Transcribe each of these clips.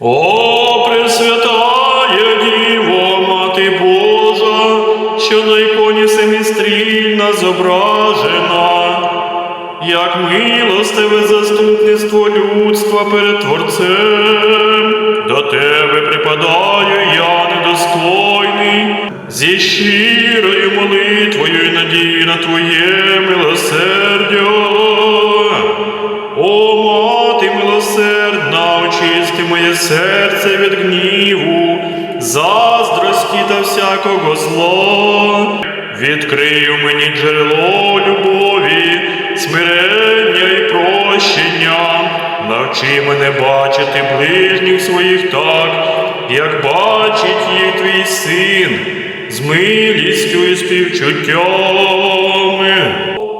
О, Пресвятая Діво, Мати Божа, що на іконі семістрільна зображена, як милостиве заступництво людства перед Творцем, до тебе припадаю я недостойний, зі щирою молитвою і надією на Твоє милосердя. Моє серце від гніву, заздрості та всякого зла. Відкрию мені джерело любові, смирення і прощення. Навчи мене бачити ближніх своїх так, як бачить їх твій син, з милістю і співчуттями.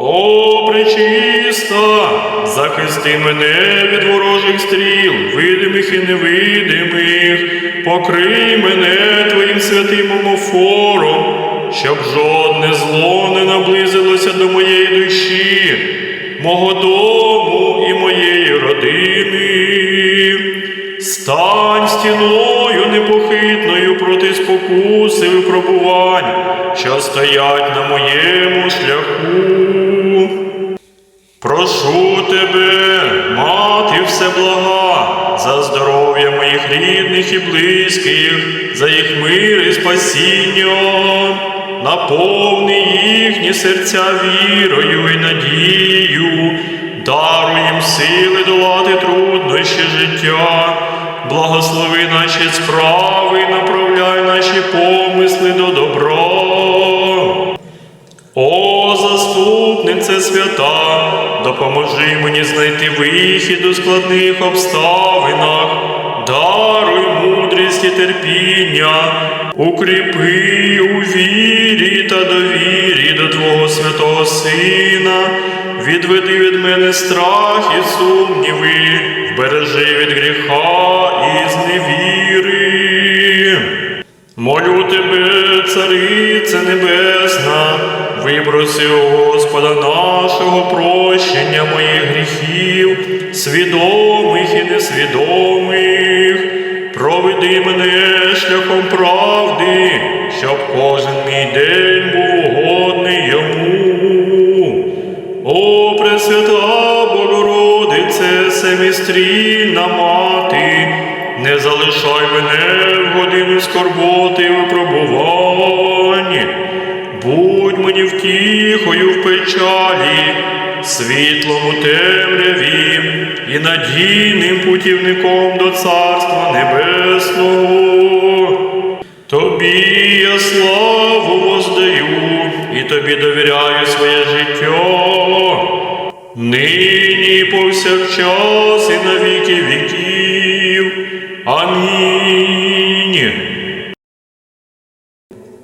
О, пречиста, захисти мене від ворожих стріл, видимих і невидимих, покрий мене твоїм святим омофором, щоб жодне зло не наблизилося до моєї душі, мого дому і моєї родини. Стань стіною непохитною проти спокуси і випробувань, що стоять на моєму шляху. Прошу тебе, мати всеблага, за здоров'я моїх рідних і близьких, за їх мир і спасіння, наповни їхні серця вірою і надією, даруй їм сили долати труднощі життя, благослови наші справи, направляй наші помисли до добра. О, заступнице свята, допоможи мені знайти вихід у складних обставинах, даруй мудрість і терпіння, укріпи у вірі та довірі до Твого святого Сина, відведи від мене страх і сумніви, вбережи від гріха і зневіри. Молю тебе, царице небесна, випроси Господа нашого прощення моїх гріхів, свідомих і несвідомих. Проведи мене шляхом правди, щоб кожен мій день був Семістрільна мати, не залишай мене в годину скорботи і випробувань. Будь мені втіхою в печалі, світлом у темряві і надійним путівником до Царства Небесного. Тобі я славу воздаю і тобі довіряю своє життя. Нині повсякчас і на віки віків. Амінь.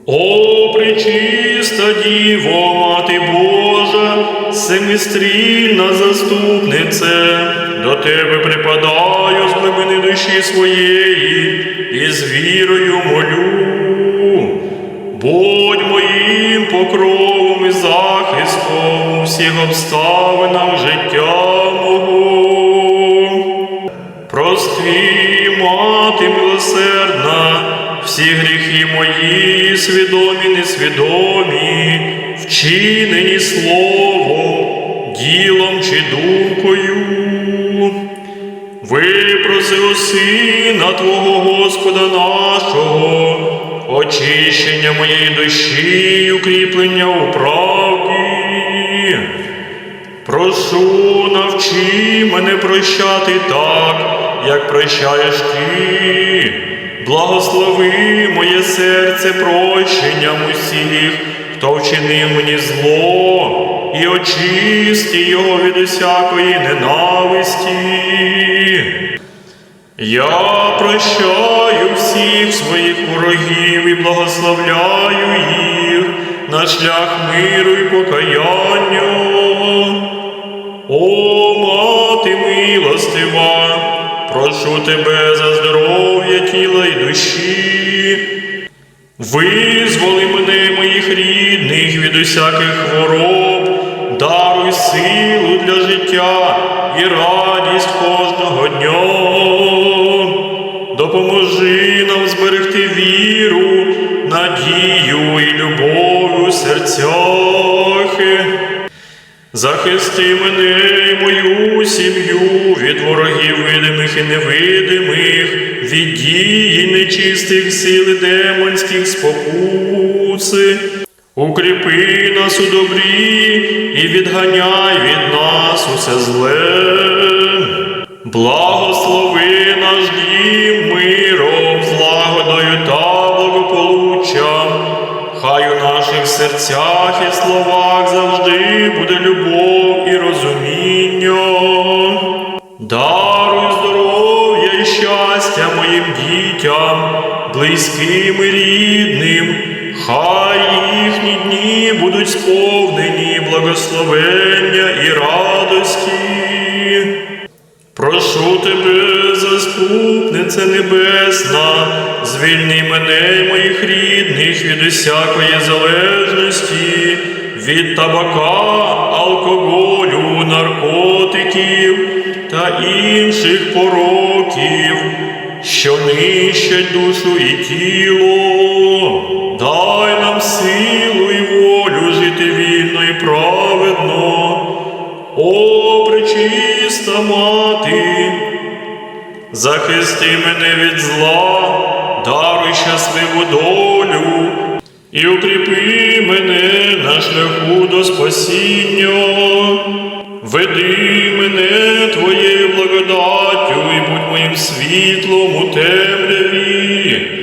О, пречиста Діво, Мати Божа, семистрільна заступнице, до тебе припадаю з глибини душі своєї і з вірою молю. Моїм покровом і захистом у всіх обставинах життя мого. Прости, мати милосердна, всі гріхи мої, свідомі, несвідомі, вчинені словом, ділом чи думкою. Випроси Сина Твого Господа нашого, очищення моєї душі, й укріплення у правді. Прошу, навчи мене прощати так, як прощаєш ти. Благослови моє серце прощенням усіх, хто вчинив мені зло, і очисти його від усякої ненависті. Я прощаю всіх своїх ворогів і благословляю їх на шлях миру і покаяння. О, мати милостива, прошу тебе за здоров'я тіла і душі. Визволи мене, моїх рідних, від усяких хвороб, даруй силу для життя і радість кожного дня. Допоможи нам зберегти віру, надію і любов у серцях. Захисти мене і мою сім'ю від ворогів видимих і невидимих, від дії нечистих сил і демонських спокуси. Укріпи нас у добрі і відганяй від нас усе зле. Благослови наш дім миром, злагодою та благополуччям. Хай у наших серцях і словах завжди буде любов і розуміння. Даруй здоров'я і щастя моїм дітям, близьким і рідним, хай їхні дні будуть сповнені благословення і радості. Прошу тебе, заступниця небесна, звільни мене і моїх рідних від усякої залежності, від табака, алкоголю, наркотиків та інших пороків, що нищать душу і тіло. Мати, захисти мене від зла, даруй щасливу долю і укріпи мене на шляху до спасіння. Веди мене твоєю благодаттю і будь моїм світлом у темряві.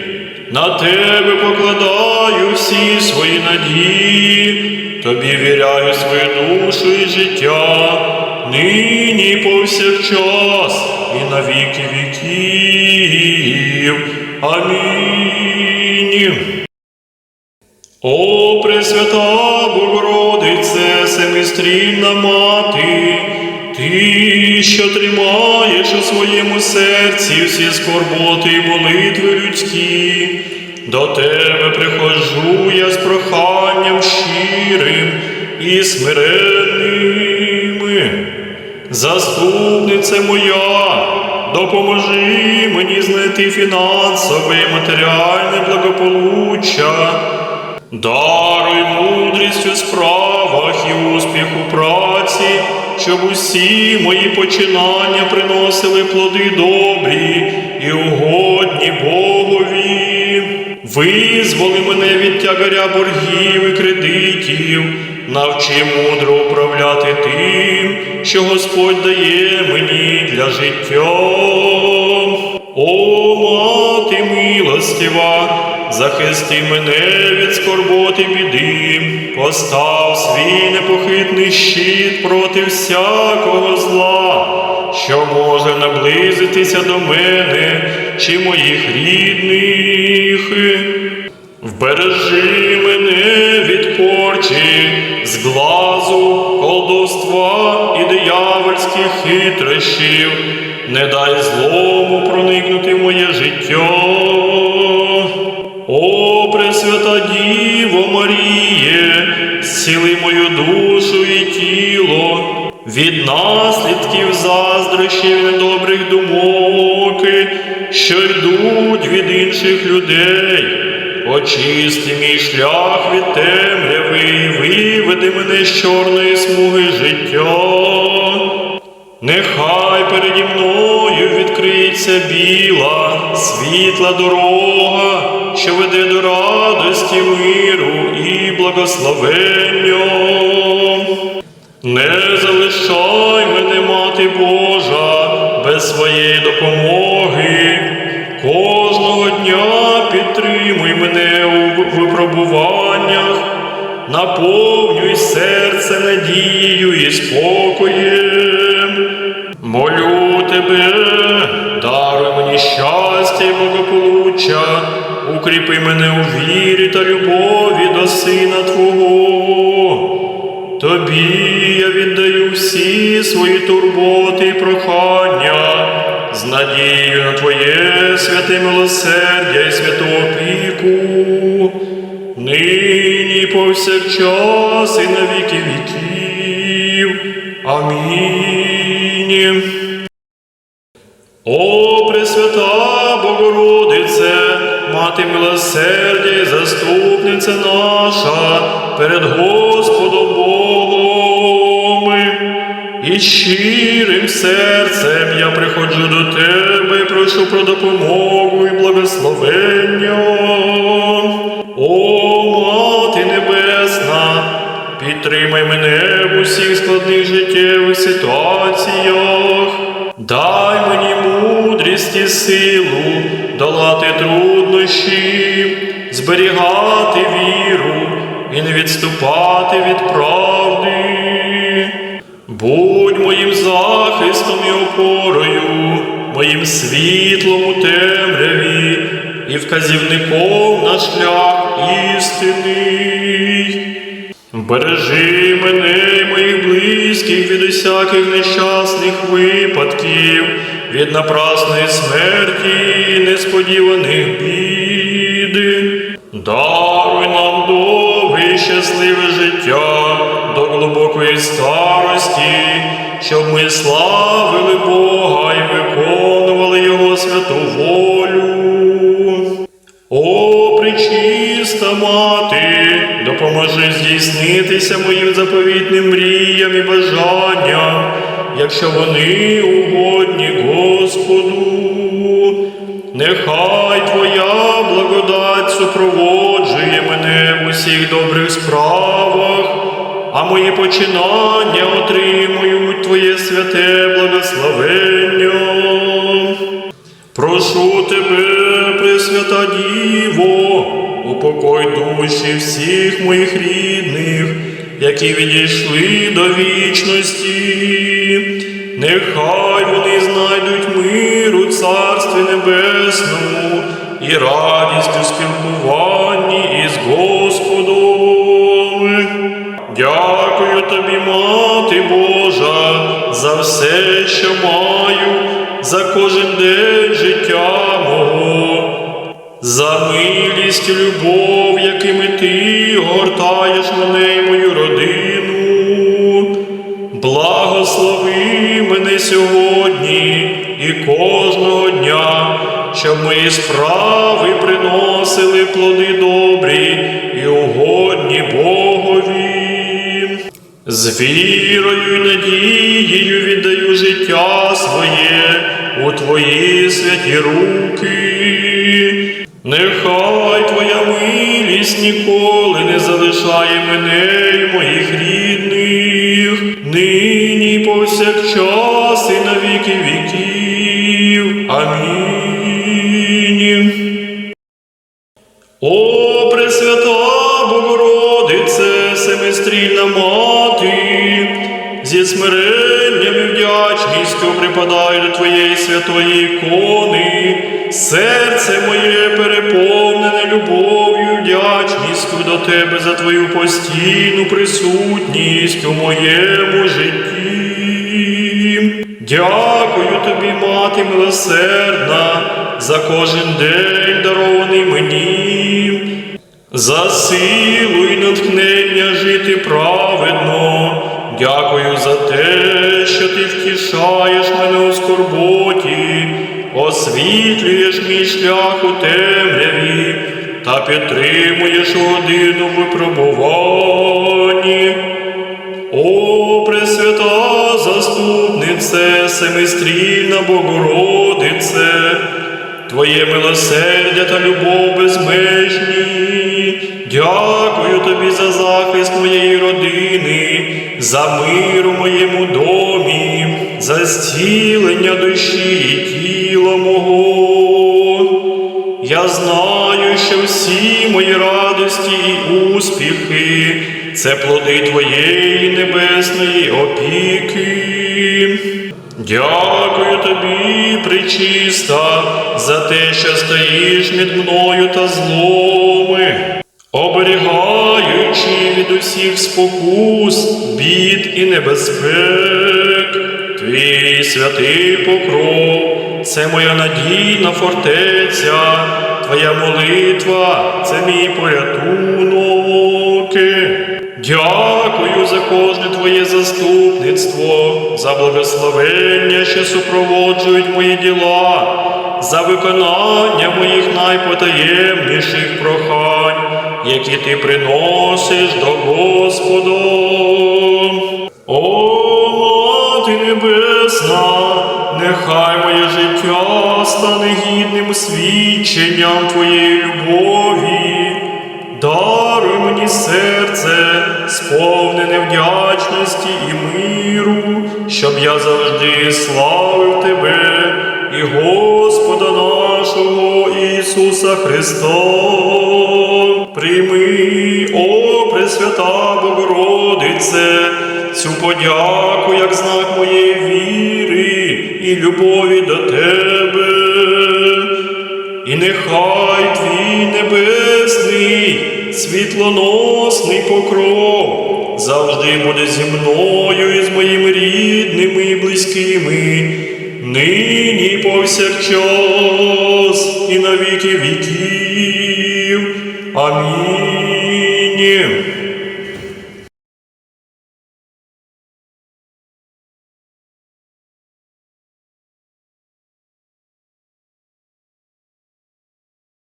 На тебе покладаю всі свої надії, тобі віряю свою душу і життя, нині повсякчас, і на віки віків. Амінь. О, Пресвята Богородице, семистрільна мати, ти, що тримаєш у своєму серці всі скорботи і молитви людські, до тебе приходжу я з проханням щирим і смиренним. Заступниця моя, допоможи мені знайти фінансове і матеріальне благополуччя. Даруй мудрість у справах і успіх у праці, щоб усі мої починання приносили плоди добрі і угодні Богові. Визволи мене від тягаря боргів і кредитів, навчи мудро управляти тим, що Господь дає мені для життя. О, мати милостива, захисти мене від скорботи біди, постав свій непохитний щит проти всякого зла, що може наблизитися до мене чи моїх рідних. Вбережи мене від порчі, зглазу, колдовства і диявольських хитрощів, не дай злому проникнути в моє життя. О, Пресвята Діво Маріє, зціли мою душу і тіло від наслідків заздрощів недобрих думок, що йдуть від інших людей. Очисти мій шлях від темряви, виведи мене з чорної смуги життя. Нехай переді мною відкриється біла, світла дорога, що веде до радості, миру і благословення. Не залишай мене, мати Божа, без своєї допомоги. Наповнюй серце надією і спокоєм. Молю тебе, даруй мені щастя і благополуччя, укріпи мене у вірі та любові до Сина Твого. Тобі я віддаю всі свої турботи і прохання, з надією на Твоє святе милосердя і святу опіку, нині повсякчас і на віки віків. Амінь. О, Пресвята Богородице, мати милосердя і заступниця наша перед Господом Богом. І щирим серцем я приходжу до тебе і прошу про допомогу і благословення. Підтримай мене в усіх складних життєвих ситуаціях. Дай мені мудрість і силу долати труднощі, зберігати віру і не відступати від правди. Будь моїм захистом і опорою, моїм світлом у темряві і вказівником на шлях істинний. Бережи мене і моїх близьких від усяких нещасних випадків, від напрасної смерті і несподіваних бід. Даруй нам довге і щасливе життя до глибокої старості, щоб ми славили Бога і виконували Його святу волю. О, пречиста мати, допоможи здійснитися моїм заповітним мріям і бажанням, якщо вони угодні Господу. Нехай Твоя благодать супроводжує мене в усіх добрих справах, а мої починання отримують Твоє святе благословення. Прошу тебе, Пресвята Діво, упокой душі всіх моїх рідних, які відійшли до вічності. Нехай вони знайдуть мир у Царстві Небесному і радість у спілкуванні із Господом. Дякую тобі, Мати Божа, за все, що маю, за кожен день життя мого, за милість і любов, якими ти огортаєш мене і мою родину. Благослови мене сьогодні і кожного дня, щоб мої справи приносили плоди добрі і угодні Богові. З вірою і надією віддаю життя своє у Твої святі руки. Нехай Твоя милість ніколи не залишає мене і моїх рідних, нині повсякчас і на віки віків. Амінь. О, Пресвята Богородице, семистрільна мати, зі смиренням і вдячністю припадаю до Твоєї святої ікони, серце моє переповнене любов'ю вдячністю до Тебе за Твою постійну присутність у моєму житті. Дякую тобі, мати милосердна, за кожен день дарований мені, за силу і натхнення жити праведно. Дякую за те, що ти втішаєш мене у скорботі, освітлюєш мій шлях у темряві та підтримуєш годину випробуванні. О, Пресвята заступнице, семистрільна Богородице, Твоє милосердя та любов безмежні. Дякую тобі за захист моєї родини, за мир у моєму домі, за зцілення душі і тіла мого. Я знаю, що всі мої радості і успіхи це плоди Твоєї небесної опіки. Дякую тобі, причиста, за те, що стоїш між мною та зломи, оберігаючи від усіх спокус, бід і небезпек. Твій святий покров, це моя надійна фортеця, Твоя молитва це мій порятунок. Дякую за кожне Твоє заступництво, за благословення, що супроводжують мої діла, за виконання моїх найпотаємніших прохань, які ти приносиш до Господа. О, Небесна, нехай моє життя стане гідним свідченням Твоєї любові. Даруй мені серце, сповнене вдячності і миру, щоб я завжди славив Тебе і Господа нашого Ісуса Христа. Прийми, о Пресвята Богородице, цю подяку як знак моєї віри і любові до Тебе. І нехай твій небесний, світлоносний покров завжди буде зі мною і з моїми рідними і близькими, нині повсякчас, і на віки віків. Амінь.